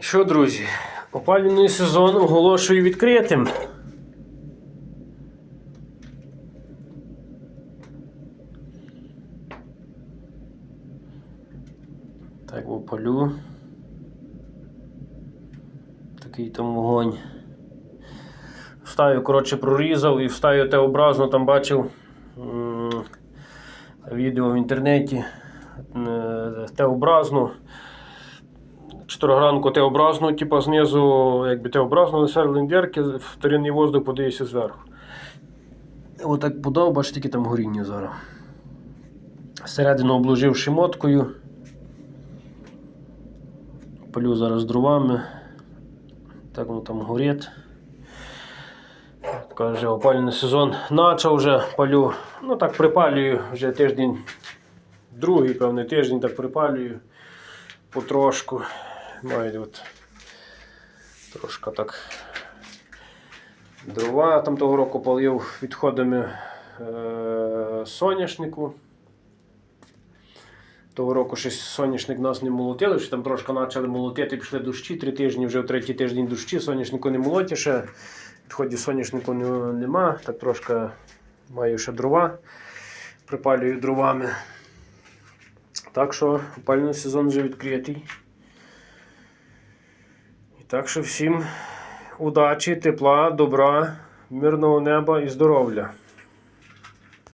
Що, друзі, опалювальний сезон оголошую відкритим. Так опалю. Такий там вогонь. Встаю, коротше, прорізав і встаю те образно, там бачив відео в інтернеті е, те образно. 4 ранку Т-образну, типу знизу, якби Т-образну, населені дірки, вторинний воздух подається зверху. Отак подав, бачите, тільки там горіння зараз. Середину обложивши моткою. Палю зараз дровами. Так воно там горить. Каже, опальний сезон начав вже палю. Ну так припалюю вже тиждень, другий, певний тиждень так припалюю потрошку. Маю от трошки так дрова там того року палив відходами е- соняшнику. Того року щось соняшник нас не молотили, що там трошки почали молотити, пішли дощі, три тижні, вже в третій тиждень дощі, соняшнику не молоті ще. Відходів соняшнику не- нема, так трошки маю ще дрова, припалюю дровами. Так що опальний сезон вже відкритий. Так що всім удачі, тепла, добра, мирного неба і здоров'я.